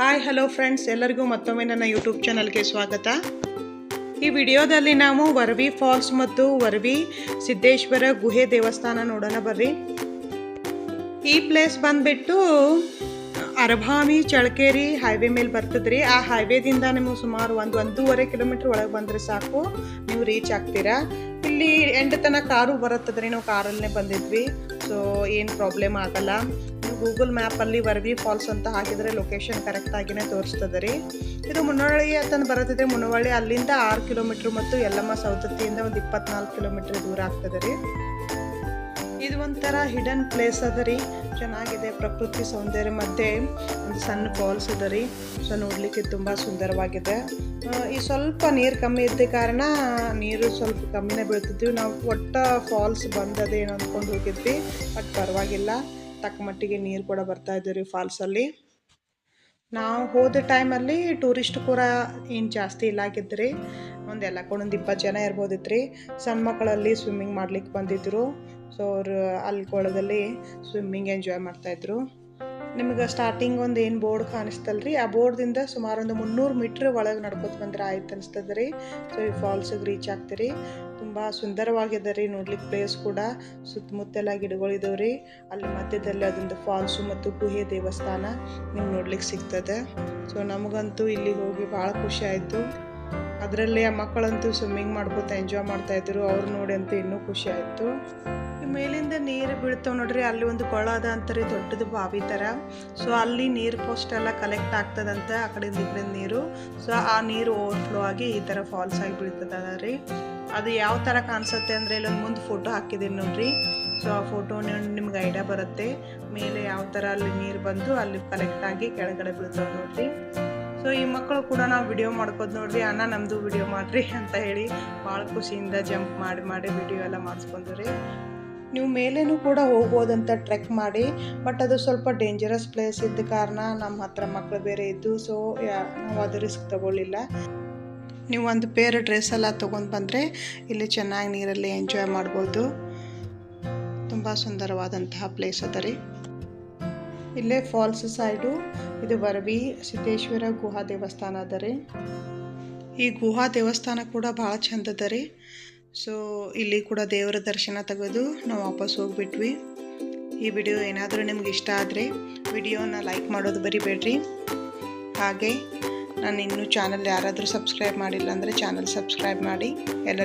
Hi hello friends ಎಲ್ಲರಿಗೂ ಮತ್ತೊಮ್ಮೆ ನನ್ನ ಯೂಟ್ಯೂಬ್ ಚಾನಲ್ಗೆ ಸ್ವಾಗತ. ಈ ವಿಡಿಯೋದಲ್ಲಿ ನಾವು ವರವಿ ಫಾಲ್ಸ್ ಮತ್ತು ವರವಿ ಸಿದ್ದೇಶ್ವರ ಗುಹೆ ದೇವಸ್ಥಾನ ನೋಡೋಣ ಬರ್ರಿ. ಈ ಪ್ಲೇಸ್ ಬಂದ್ಬಿಟ್ಟು ಅರಭಾಮಿ ಚಳಕೇರಿ ಹೈವೇ ಮೇಲೆ ಬರ್ತದ್ರಿ. ಆ ಹೈವೇದಿಂದ ನಿಮಗೆ ಸುಮಾರು ಒಂದು ಒಂದೂವರೆ ಕಿಲೋಮೀಟ್ರ್ ಒಳಗೆ ಬಂದರೆ ಸಾಕು. ನೀವು ರೀಚ್ ಆಗ್ತೀರಾ. ಇಲ್ಲಿ ಎಂಟು ತನಕ ಕಾರು ಬರುತ್ತದ್ರಿ. ನಾವು ಕಾರಲ್ಲೇ ಬಂದಿದ್ವಿ. ಸೊ ಏನು ಪ್ರಾಬ್ಲಮ್ ಆಗಲ್ಲ. ಗೂಗಲ್ ಮ್ಯಾಪಲ್ಲಿ ವರ್ವಿ ಫಾಲ್ಸ್ ಅಂತ ಹಾಕಿದರೆ ಲೊಕೇಶನ್ ಕರೆಕ್ಟಾಗಿನೇ ತೋರಿಸ್ತದೆ ರೀ. ಇದು ಮುನ್ನವಳ್ಳಿ ಅಂತ ಬರುತ್ತಿದೆ. ಮುನ್ನವಳ್ಳಿ ಅಲ್ಲಿಂದ ಆರು ಕಿಲೋಮೀಟ್ರ್ ಮತ್ತು ಯಲ್ಲಮ್ಮ ಸೌತತ್ತಿಯಿಂದ ಒಂದು ಇಪ್ಪತ್ನಾಲ್ಕು ಕಿಲೋಮೀಟ್ರ್ ದೂರ ಆಗ್ತದೆ ರೀ. ಇದು ಒಂಥರ ಹಿಡನ್ ಪ್ಲೇಸ್ ಅದ ರೀ. ಚೆನ್ನಾಗಿದೆ ಪ್ರಕೃತಿ ಸೌಂದರ್ಯ. ಮತ್ತು ಒಂದು ಸಣ್ಣ ಫಾಲ್ಸ್ ಅದ ರೀ. ಸೊ, ನೋಡಲಿಕ್ಕೆ ತುಂಬ ಸುಂದರವಾಗಿದೆ. ಈ ಸ್ವಲ್ಪ ನೀರು ಕಮ್ಮಿ ಇದ್ದ ಕಾರಣ ನೀರು ಸ್ವಲ್ಪ ಕಮ್ಮಿನೇ ಬೀಳ್ತಿದ್ವಿ. ನಾವು ಒಟ್ಟ ಫಾಲ್ಸ್ ಬಂದದೇನು ಅಂದ್ಕೊಂಡು ಹೋಗಿದ್ವಿ. ಬಟ್ ಪರವಾಗಿಲ್ಲ. ತಕ್ಕ ಮಟ್ಟಿಗೆ ನೀರು ಕೂಡ ಬರ್ತಾ ಇದ್ದೀವಿ ರೀ ಫಾಲ್ಸಲ್ಲಿ ನಾವು ಹೋದ ಟೈಮಲ್ಲಿ ಟೂರಿಸ್ಟ್ ಕೂಡ ಏನು ಜಾಸ್ತಿ ಇಲ್ಲ ಆಗಿದ್ರಿ. ಒಂದು ಎಲ್ಲ ಕೂಡ ಒಂದು ಇಪ್ಪತ್ತು ಜನ ಇರ್ಬೋದಿತ್ತು ರೀ ಸಣ್ಣ ಮಕ್ಕಳಲ್ಲಿ ಸ್ವಿಮ್ಮಿಂಗ್ ಮಾಡ್ಲಿಕ್ಕೆ ಬಂದಿದ್ದರು ಸೊ ಅವರು ಅಲ್ಲಿ ಕೊಳದಲ್ಲಿ ಸ್ವಿಮ್ಮಿಂಗ್ ಎಂಜಾಯ್ ಮಾಡ್ತಾಯಿದ್ರು ನಿಮ್ಗೆ ಸ್ಟಾರ್ಟಿಂಗ್ ಒಂದು ಏನು ಬೋರ್ಡ್ ಕಾಣಿಸ್ತಲ್ಲ ರೀ ಆ ಬೋರ್ಡ್ದಿಂದ ಸುಮಾರು ಒಂದು ಮುನ್ನೂರು ಮೀಟ್ರ್ ಒಳಗೆ ನಡ್ಕೋತ ಬಂದ್ರೆ ಆಯ್ತು ಅನಿಸ್ತದೆ ರೀ ಸೊ ಈ ಫಾಲ್ಸಿಗೆ ರೀಚ್ ಆಗ್ತೀರಿ. ತುಂಬ ಸುಂದರವಾಗಿದೆ ರೀ ನೋಡ್ಲಿಕ್ಕೆ ಪ್ಲೇಸ್ ಕೂಡ. ಸುತ್ತಮುತ್ತೆಲ್ಲ ಗಿಡಗಳಿದಾವೆ ರೀ ಅಲ್ಲಿ ಮಧ್ಯದಲ್ಲಿ ಅದೊಂದು ಫಾಲ್ಸು ಮತ್ತು ಗುಹೆ ದೇವಸ್ಥಾನ ನಿಮ್ಗೆ ನೋಡ್ಲಿಕ್ಕೆ ಸಿಗ್ತದೆ. ಸೊ ನಮಗಂತೂ ಇಲ್ಲಿಗೆ ಹೋಗಿ ಭಾಳ ಖುಷಿ ಆಯಿತು. ಅದರಲ್ಲಿ ಆ ಮಕ್ಕಳಂತೂ ಸ್ವಿಮ್ಮಿಂಗ್ ಮಾಡ್ಕೋತ ಎಂಜಾಯ್ ಮಾಡ್ತಾ ಇದ್ರು. ಅವ್ರು ನೋಡಿ ಅಂತೂ ಇನ್ನೂ ಖುಷಿ ಆಯಿತು. ಮೇಲಿಂದ ನೀರು ಬೀಳ್ತಾವೆ ನೋಡ್ರಿ, ಅಲ್ಲಿ ಒಂದು ಕೊಳ ಅದ ಅಂತಾರೆ ದೊಡ್ಡದು ಬಾವಿ ಥರ ಸೊ ಅಲ್ಲಿ ನೀರು ಪೋಸ್ಟ್ ಎಲ್ಲ ಕಲೆಕ್ಟ್ ಆಗ್ತದಂತೆ ಆ ಕಡೆಯಿಂದ ಈ ನೀರು. ಸೊ ಆ ನೀರು ಓವರ್ಫ್ಲೋ ಆಗಿ ಈ ಥರ ಫಾಲ್ಸ್ ಆಗಿ ಬೀಳ್ತದ ಅದು ಯಾವ ಥರ ಕಾಣಿಸುತ್ತೆ ಅಂದರೆ ಇಲ್ಲೊಂದು ಮುಂದೆ ಫೋಟೋ ಹಾಕಿದ್ದೀನಿ ನೋಡ್ರಿ. ಸೊ ಆ ಫೋಟೋ ನಿಮ್ಗೆ ಐಡಿಯಾ ಬರುತ್ತೆ. ಮೇಲೆ ಯಾವ ಥರ ಅಲ್ಲಿ ನೀರು ಬಂದು ಅಲ್ಲಿ ಕಲೆಕ್ಟ್ ಆಗಿ ಕೆಳಗಡೆ ಬೀಳ್ತಾವೆ ನೋಡ್ರಿ. ಸೊ ಈ ಮಕ್ಕಳು ಕೂಡ ನಾವು ವಿಡಿಯೋ ಮಾಡ್ಕೋದು ನೋಡ್ರಿ. ಅಣ್ಣ ನಮ್ಮದು ವಿಡಿಯೋ ಮಾಡಿರಿ ಅಂತ ಹೇಳಿ ಭಾಳ ಖುಷಿಯಿಂದ ಜಂಪ್ ಮಾಡಿ ಮಾಡಿ ವಿಡಿಯೋ ಎಲ್ಲ ಮಾಡಿಸ್ಕೊಂಡ್ರಿ ನೀವು ಮೇಲೇನೂ ಕೂಡ ಹೋಗ್ಬೋದಂತ ಟ್ರೆಕ್ ಮಾಡಿ ಬಟ್ ಅದು ಸ್ವಲ್ಪ ಡೇಂಜರಸ್ ಪ್ಲೇಸ್ ಇದ್ದ ಕಾರಣ ನಮ್ಮ ಹತ್ರ ಮಕ್ಕಳು ಬೇರೆ ಇದ್ದು ಸೊ ನಾವು ಅದು ರಿಸ್ಕ್ ತಗೊಳ್ಳಿಲ್ಲ. ನೀವು ಒಂದು ಪೇರ್ ಡ್ರೆಸ್ ಎಲ್ಲ ತೊಗೊಂಡು ಬಂದರೆ ಇಲ್ಲಿ ಚೆನ್ನಾಗಿ ನೀರಲ್ಲಿ ಎಂಜಾಯ್ ಮಾಡ್ಬೋದು. ತುಂಬ ಸುಂದರವಾದಂತಹ ಪ್ಲೇಸ್ ಅದ ರೀ. ಇಲ್ಲೇ ಫಾಲ್ಸ್ ಸೈಡು ಇದು ವರವಿ ಸಿದ್ದೇಶ್ವರ ಗುಹಾ ದೇವಸ್ಥಾನ ಅದ ರೀ. ಈ ಗುಹಾ ದೇವಸ್ಥಾನ ಕೂಡ ಭಾಳ ಚಂದ ಅದ ರೀ. ಸೊ ಇಲ್ಲಿ ಕೂಡ ದೇವರ ದರ್ಶನ ತೆಗೆದು ನಾವು ವಾಪಸ್ ಹೋಗ್ಬಿಟ್ವಿ. ಈ ವಿಡಿಯೋ ಏನಾದರೂ ನಿಮ್ಗೆ ಇಷ್ಟ ಆದರೆ ವಿಡಿಯೋನ ಲೈಕ್ ಮಾಡೋದು ಬರಿಬೇಡ್ರಿ. ಹಾಗೆ, ನಾನು ಇನ್ನೂ ಚಾನಲ್ ಯಾರಾದರೂ ಸಬ್ಸ್ಕ್ರೈಬ್ ಮಾಡಿಲ್ಲ ಅಂದರೆ ಚಾನಲ್ ಸಬ್ಸ್ಕ್ರೈಬ್ ಮಾಡಿ. ಎಲ್ಲ